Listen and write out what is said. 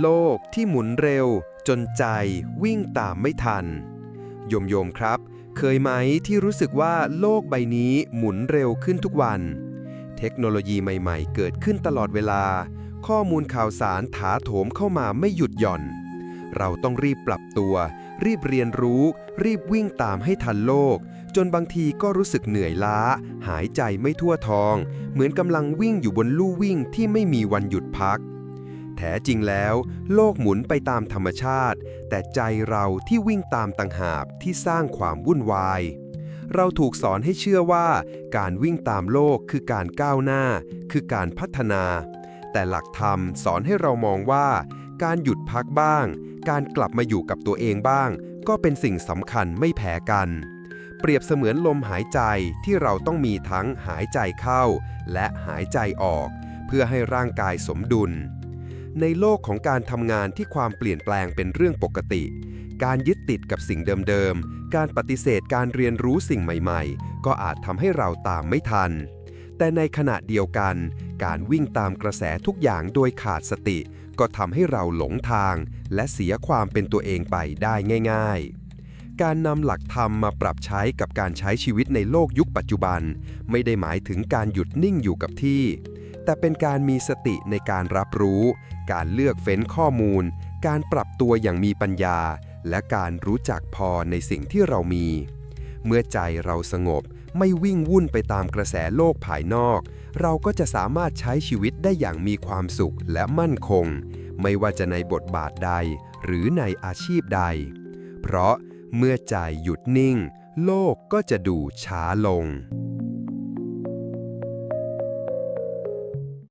โลกที่หมุนเร็ว จนใจวิ่งตามไม่ทัน โยมโยมครับ เคยไหมที่รู้สึกว่าโลกใบนี้หมุนเร็วขึ้นทุกวัน เทคโนโลยีใหม่ๆ เกิดขึ้นตลอดเวลา ข้อมูลข่าวสารถาโถมเข้ามาไม่หยุดหย่อน เราต้องรีบปรับตัว รีบเรียนรู้ รีบวิ่งตามให้ทันโลก จนบางทีก็รู้สึกเหนื่อยล้า หายใจไม่ทั่วท้อง เหมือนกำลังวิ่งอยู่บนลู่วิ่งที่ไม่มีวันหยุดพัก แท้จริงแล้ว โลกหมุนไปตามธรรมชาติ แต่ใจเราที่วิ่งตามต่างหากที่สร้างความวุ่นวาย เราถูกสอนให้เชื่อว่า การวิ่งตามโลกคือการก้าวหน้า คือการพัฒนา แต่หลักธรรมสอนให้เรามองว่า การหยุดพักบ้าง การกลับมาอยู่กับตัวเองบ้าง ก็เป็นสิ่งสำคัญไม่แพ้กันเปรียบเสมือนลมหายใจที่เราต้องมีทั้งหายใจเข้า และหายใจออก เพื่อให้ร่างกายสมดุล ในโลกของการทำงานที่ความเปลี่ยนแปลงเป็นเรื่องปกติ การยึดติดกับสิ่งเดิมๆ การปฏิเสธการเรียนรู้สิ่งใหม่ๆ ก็อาจทำให้เราตามไม่ทัน แต่ในขณะเดียวกัน การวิ่งตามกระแสทุกอย่างโดยขาดสติ ก็ทำให้เราหลงทาง และเสียความเป็นตัวเองไปได้ง่าย ๆการนำหลักธรรมมาปรับใช้กับการใช้ชีวิตในโลกยุคปัจจุบัน ไม่ได้หมายถึงการหยุดนิ่งอยู่กับที่ แต่เป็นการมีสติในการรับรู้ การเลือกเฟ้นข้อมูล การปรับตัวอย่างมีปัญญา และการรู้จักพอในสิ่งที่เรามี เมื่อใจเราสงบไม่วิ่งวุ่นไปตามกระแสโลกภายนอก เราก็จะสามารถใช้ชีวิตได้อย่างมีความสุขและมั่นคง ไม่ว่าจะในบทบาทใด หรือในอาชีพใด เพราะเมื่อใจหยุดนิ่ง โลกก็จะดูช้าลง